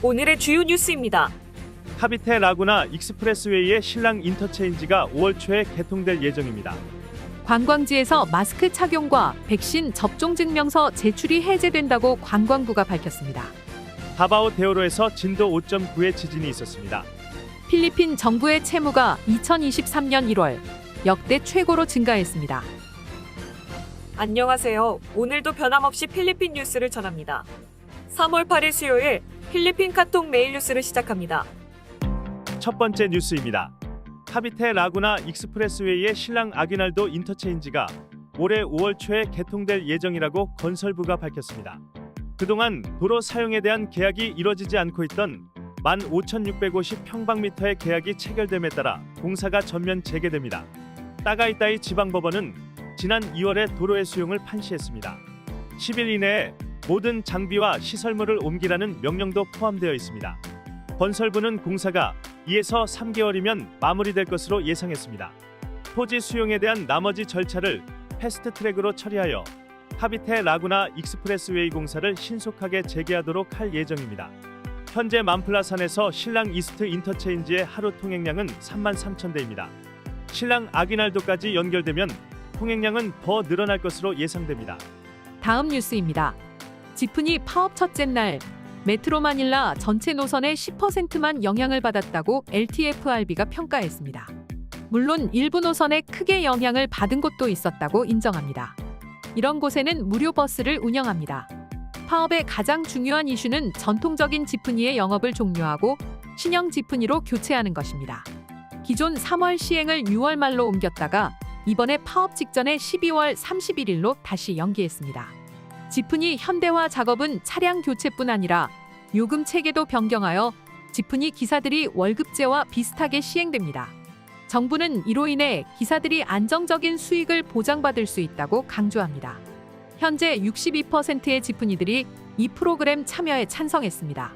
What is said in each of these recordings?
오늘의 주요 뉴스입니다. 카비테 라구나 익스프레스웨이의 신랑 인터체인지가 5월 초에 개통될 예정입니다. 관광지에서 마스크 착용과 백신 접종 증명서 제출이 해제된다고 관광부가 밝혔습니다. 다바오 대오로에서 진도 5.9의 지진이 있었습니다. 필리핀 정부의 채무가 2023년 1월 역대 최고로 증가했습니다. 안녕하세요. 오늘도 변함없이 필리핀 뉴스를 전합니다. 3월 8일 수요일 필리핀 카톡 메일 뉴스를 시작합니다. 첫 번째 뉴스입니다. 카비테 라구나 익스프레스웨이의 신랑 아기날도 인터체인지가 올해 5월 초에 개통될 예정이라고 건설부가 밝혔습니다. 그동안 도로 사용에 대한 계약이 이뤄지지 않고 있던 15,650평방미터의 계약이 체결됨에 따라 공사가 전면 재개됩니다. 따가이따이 지방법원은 지난 2월에 도로의 수용을 판시했습니다. 10일 이내에 모든 장비와 시설물을 옮기라는 명령도 포함되어 있습니다. 건설부는 공사가 2에서 3개월이면 마무리될 것으로 예상했습니다. 토지 수용에 대한 나머지 절차를 패스트 트랙으로 처리하여 카비테 라구나 익스프레스웨이 공사를 신속하게 재개하도록 할 예정입니다. 현재 만플라산에서 신랑 이스트 인터체인지의 하루 통행량은 3만 3천 대입니다. 신랑 아기날도까지 연결되면 통행량은 더 늘어날 것으로 예상됩니다. 다음 뉴스입니다. 지프니 파업 첫째 날 메트로 마닐라 전체 노선의 10%만 영향을 받았다고 LTFRB가 평가했습니다. 물론 일부 노선에 크게 영향을 받은 곳도 있었다고 인정합니다. 이런 곳에는 무료 버스를 운영합니다. 파업의 가장 중요한 이슈는 전통적인 지프니의 영업을 종료하고 신형 지프니로 교체하는 것입니다. 기존 3월 시행을 6월 말로 옮겼다가 이번에 파업 직전에 12월 31일로 다시 연기했습니다. 지프니 현대화 작업은 차량 교체뿐 아니라 요금 체계도 변경하여 지프니 기사들이 월급제와 비슷하게 시행됩니다. 정부는 이로 인해 기사들이 안정적인 수익을 보장받을 수 있다고 강조합니다. 현재 62%의 지프니들이 이 프로그램 참여에 찬성했습니다.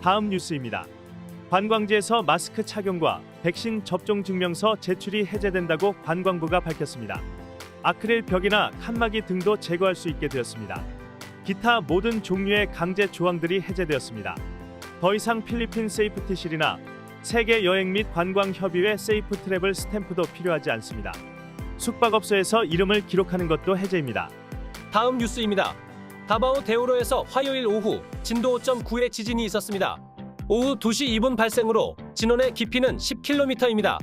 다음 뉴스입니다. 관광지에서 마스크 착용과 백신 접종 증명서 제출이 해제된다고 관광부가 밝혔습니다. 아크릴 벽이나 칸막이 등도 제거할 수 있게 되었습니다. 기타 모든 종류의 강제 조항들이 해제되었습니다. 더 이상 필리핀 세이프티실이나 세계 여행 및 관광 협의회 세이프 트래블 스탬프도 필요하지 않습니다. 숙박업소에서 이름을 기록하는 것도 해제입니다. 다음 뉴스입니다. 다바오 대우로에서 화요일 오후 진도 5.9의 지진이 있었습니다. 오후 2시 2분 발생으로 진원의 깊이는 10km입니다.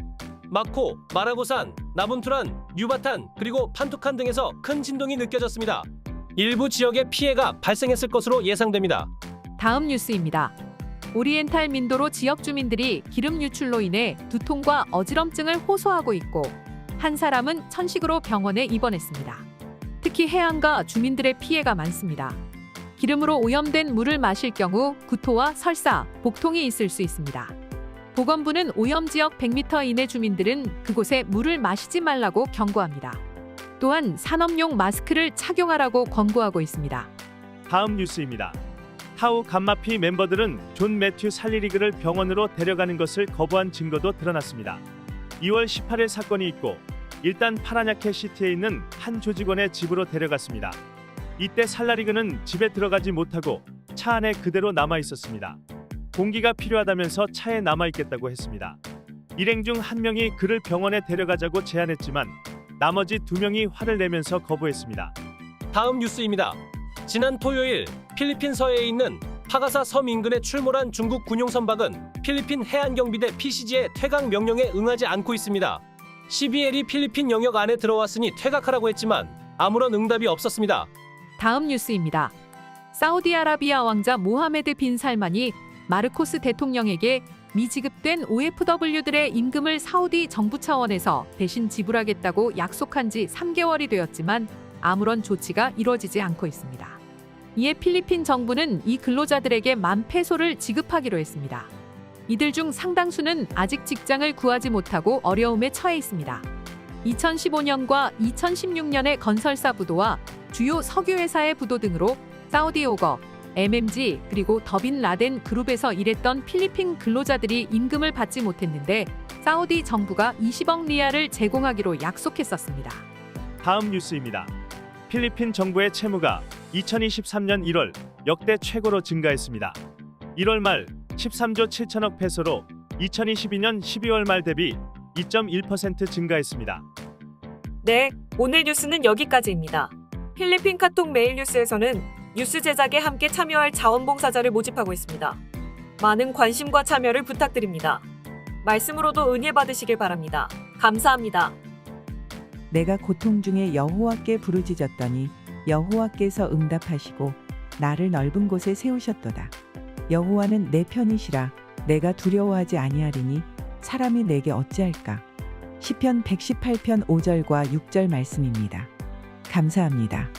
마코, 마라고산, 나분투란, 유바탄, 그리고 판투칸 등에서 큰 진동이 느껴졌습니다. 일부 지역에 피해가 발생했을 것으로 예상됩니다. 다음 뉴스입니다. 오리엔탈 민도로 지역 주민들이 기름 유출로 인해 두통과 어지럼증을 호소하고 있고 한 사람은 천식으로 병원에 입원했습니다. 특히 해안가 주민들의 피해가 많습니다. 기름으로 오염된 물을 마실 경우 구토와 설사, 복통이 있을 수 있습니다. 보건부는 오염 지역 100m 이내 주민들은 그곳에 물을 마시지 말라고 경고합니다. 또한 산업용 마스크를 착용하라고 권고하고 있습니다. 다음 뉴스입니다. 타우 감마피 멤버들은 존 매튜 살리리그를 병원으로 데려가는 것을 거부한 증거도 드러났습니다. 2월 18일 사건이 있고 일단 파라냐케 시티에 있는 한 조직원의 집으로 데려갔습니다. 이때 살라리그는 집에 들어가지 못하고 차 안에 그대로 남아 있었습니다. 공기가 필요하다면서 차에 남아 있겠다고 했습니다. 일행 중 한 명이 그를 병원에 데려가자고 제안했지만 나머지 두 명이 화를 내면서 거부했습니다. 다음 뉴스입니다. 지난 토요일 필리핀 서해에 있는 파가사 섬 인근에 출몰한 중국 군용 선박은 필리핀 해안경비대 PCG의 퇴각 명령에 응하지 않고 있습니다. CBL이 필리핀 영역 안에 들어왔으니 퇴각하라고 했지만 아무런 응답이 없었습니다. 다음 뉴스입니다. 사우디아라비아 왕자 모하메드 빈 살만이 마르코스 대통령에게 미지급된 OFW들의 임금을 사우디 정부 차원에서 대신 지불하겠다고 약속한 지 3개월이 되었지만 아무런 조치가 이루어지지 않고 있습니다. 이에 필리핀 정부는 이 근로자들에게 만 페소를 지급하기로 했습니다. 이들 중 상당수는 아직 직장을 구하지 못하고 어려움에 처해 있습니다. 2015년과 2016년의 건설사 부도와 주요 석유회사의 부도 등으로 사우디 오거, MMG 그리고 더빈 라덴 그룹에서 일했던 필리핀 근로자들이 임금을 받지 못했는데 사우디 정부가 20억 리알을 제공하기로 약속했었습니다. 다음 뉴스입니다. 필리핀 정부의 채무가 2023년 1월 역대 최고로 증가했습니다. 1월 말 13조 7천억 페소로 2022년 12월 말 대비 2.1% 증가했습니다. 네, 오늘 뉴스는 여기까지입니다. 필리핀 카톡 메일 뉴스에서는 뉴스 제작에 함께 참여할 자원봉사자를 모집하고 있습니다. 많은 관심과 참여를 부탁드립니다. 말씀으로도 은혜 받으시길 바랍니다. 감사합니다. 내가 고통 중에 여호와께 부르짖었더니 여호와께서 응답하시고 나를 넓은 곳에 세우셨도다. 여호와는 내 편이시라 내가 두려워하지 아니하리니 사람이 내게 어찌할까? 시편 118편 5절과 6절 말씀입니다. 감사합니다.